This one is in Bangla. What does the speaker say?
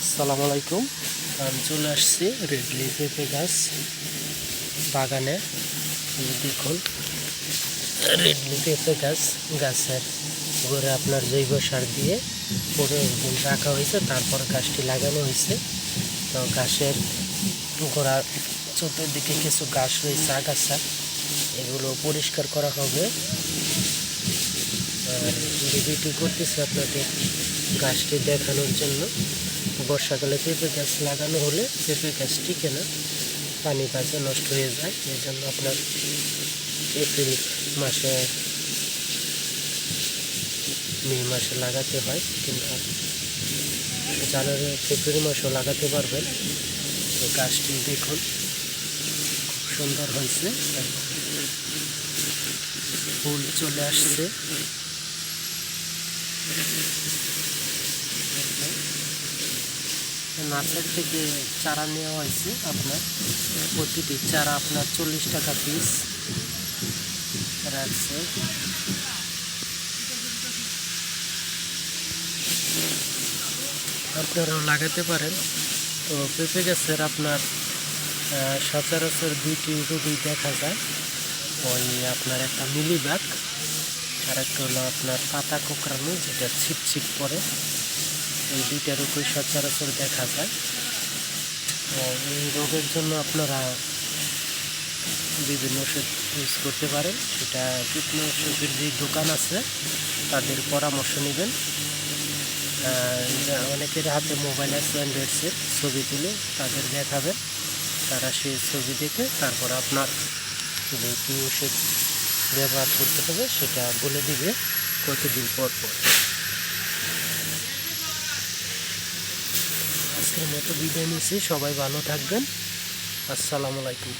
আসসালামু আলাইকুম। আমি চলে আসছি রেডলি পেঁপে গাছ বাগানে। দেখুন, রেডলি পেঁপে গাছ, গাছের গোড়ে আপনার জৈব সার দিয়ে পনেরো দিন রাখা হয়েছে, তারপর গাছটি লাগানো হয়েছে। তো গাছের গোড়ার চতুর্দিকে কিছু গাছ রয়েছে, আগাছা, এগুলো পরিষ্কার করা হবে। আর ভিডিওটি করতেছি আপনাদের গাছটি দেখানোর জন্য বর্ষাকালে পেঁপে গাছ লাগানো হলে পেঁপে গাছ টিকে না পানি পাশে নষ্ট হয়ে যায়? এই জন্য আপনার এপ্রিল মাসে, মে মাসে লাগাতে হয় কিন্তু জানুয়ারি, ফেব্রুয়ারি মাসেও লাগাতে পারবেন। তো গাছটি দেখুন, খুব সুন্দর হয়েছে। ফুল চলে আসছে। নার্সারি থেকে চারা নেওয়া হয়েছে আপনার। প্রতিটি চারা আপনার চল্লিশ টাকা পিস রাখছে। আপনারাও লাগাতে পারেন। তো পেঁপে গাছের আপনার সচরাচর দুইটি রোগই দেখা যায়। ওই আপনার একটা মিলিবাগ আর একটা হলো আপনার পাতা কোকড়ানো, যেটা ছিপ ছিপ পরে। এই দুইটা রোগই সচরাচর দেখা যায়। এই রোগের জন্য আপনারা বিভিন্ন ওষুধ ইউজ করতে পারেন। সেটা কীটনাশকের যে দোকান আছে, তাদের পরামর্শ নেবেন। অনেকের হাতে মোবাইল আছে অ্যান্ড্রয়েড সেট ছবি তুলে তাদের দেখাবেন। তারা সেই ছবি দেখে তারপর আপনার যে কী ওষুধ ব্যবহার করতে হবে, সেটা বলে দিবে কতদিন পর পর। আজকের মতো বিদায় নিচ্ছি। সবাই ভালো থাকবেন। আসসালামু আলাইকুম।